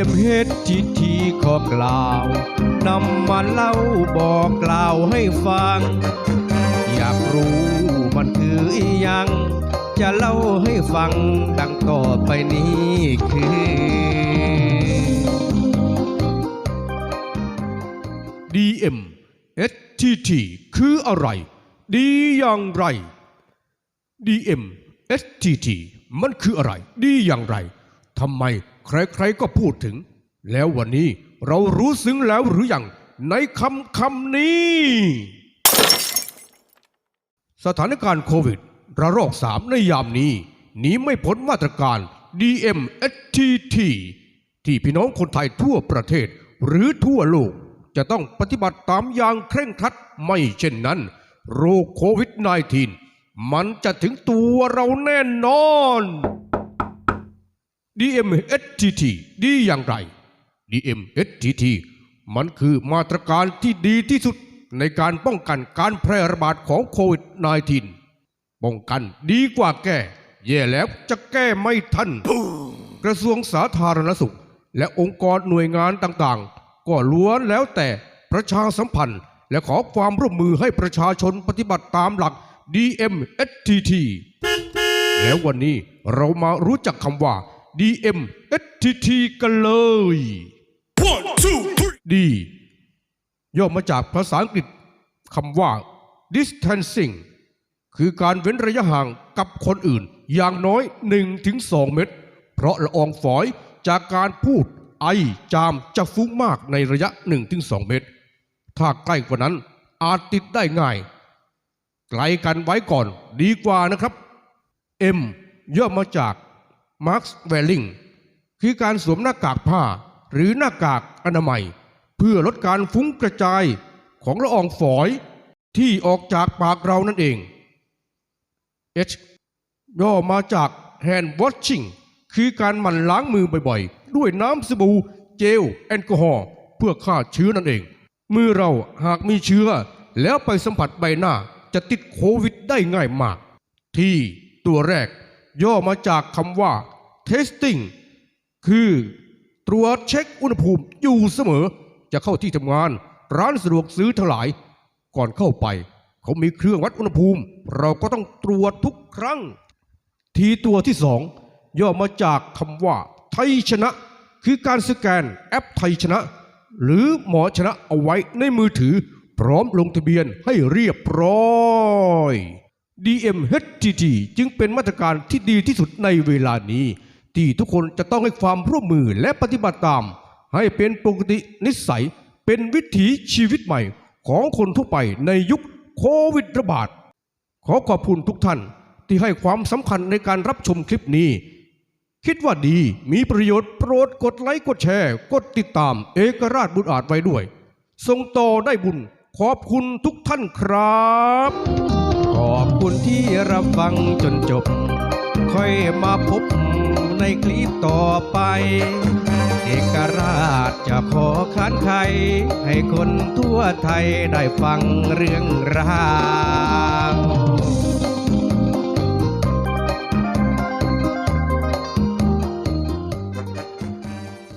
ยมเฮ็ดทีทีขอกล่าวนำมาเล่าบอกกล่าวให้ฟัง อยากรู้มันคืออียัง จะเล่าให้ฟังดังต่อไปนี้คือ DM STT คืออะไร ดีอย่างไร DM STT มันคืออะไร ดีอย่างไรทำไม ใครๆก็พูดถึง แล้ววันนี้เรารู้ซึ้งแล้วหรือยังในคำคำนี้ สถานการณ์โควิด ระลอกสามในยามนี้หนีไม่พ้นมาตรการ DMSTT ที่พี่น้องคนไทยทั่วประเทศหรือทั่วโลกจะต้องปฏิบัติตามอย่างเคร่งครัดไม่เช่นนั้น โรคโควิด -19 มันจะถึงตัวเราแน่นอน DMSTT ดีอย่างไร DMSTT มันคือมาตรการที่ดีที่สุดในการป้องกันการแพร่ระบาดของโควิด -19 ป้องกันดีกว่าแก้ แย่แล้วจะแก้ไม่ทัน กระทรวงสาธารณสุข และองค์กรหน่วยงานต่างๆ ก็ล้วนแล้วแต่ประชาสัมพันธ์ และขอความร่วมมือให้ประชาชนปฏิบัติตามหลัก DMSTT แล้ววันนี้เรามารู้จักคำว่า DMSTT กันเลย One, two, three. D ย่อมาจากภาษาอังกฤษคำว่า distancing คือการเว้นระยะห่างกับคนอื่น อย่างน้อย 1-2 เมตร เพราะละอองฝอยจากการพูดไอจามจะฟุ้งมากในระยะ 1-2 เมตร ถ้าใกล้กว่านั้นอาจติดได้ง่าย ไกลกันไว้ก่อนดีกว่านะครับ M ย่อมาจาก Mask Wearing คือการสวมหน้ากากผ้าหรือหน้ากากอนามัย เพื่อลดการฟุ้งกระจายของละอองฝอยที่ออกจากปากเรานั่นเอง H ย่อมาจาก Hand Washing คือการหมั่นล้างมือบ่อยๆ ด้วยน้ำสบู่เจลแอลกอฮอล์เพื่อฆ่าเชื้อนั่นเอง มือเราหากมีเชื้อ แล้วไปสัมผัสใบหน้าจะติดโควิดได้ง่ายมาก ที่ตัวแรก ย่อมาจากคำว่า testing คือตรวจเช็คอุณหภูมิอยู่เสมอ จะเข้าที่ทำงาน ร้านสะดวกซื้อทั้งหลาย ก่อนเข้าไป เขามีเครื่องวัดอุณหภูมิ เราก็ต้องตรวจทุกครั้ง ทีตัวที่สองย่อมาจากคำว่า ไทยชนะ คือการสแกนแอปไทยชนะ หรือหมอชนะเอาไว้ในมือถือ พร้อมลงทะเบียนให้เรียบร้อย DMHTT จึงเป็นมาตรการที่ดีที่สุดในเวลานี้ ที่ทุกคนจะต้องให้ความร่วมมือและปฏิบัติตาม ให้เป็นปกตินิสัยเป็นวิถีชีวิตใหม่ของคนทั่วไปในยุคโควิดระบาด ขอขอบคุณทุกท่านที่ให้ความสำคัญในการรับชมคลิปนี้ คิดว่าดีมีประโยชน์โปรดกดไลค์กดแชร์ กดติดตามเอกราชบุญอาจไว้ด้วยส่งต่อได้บุญขอบคุณทุกท่านครับ อบคุณที่รับฟังจนจบ ค่อยมาพบในคลิปต่อไป เอกราชจะขอค้านใครให้คนทั่วไทยได้ฟังเรื่องราว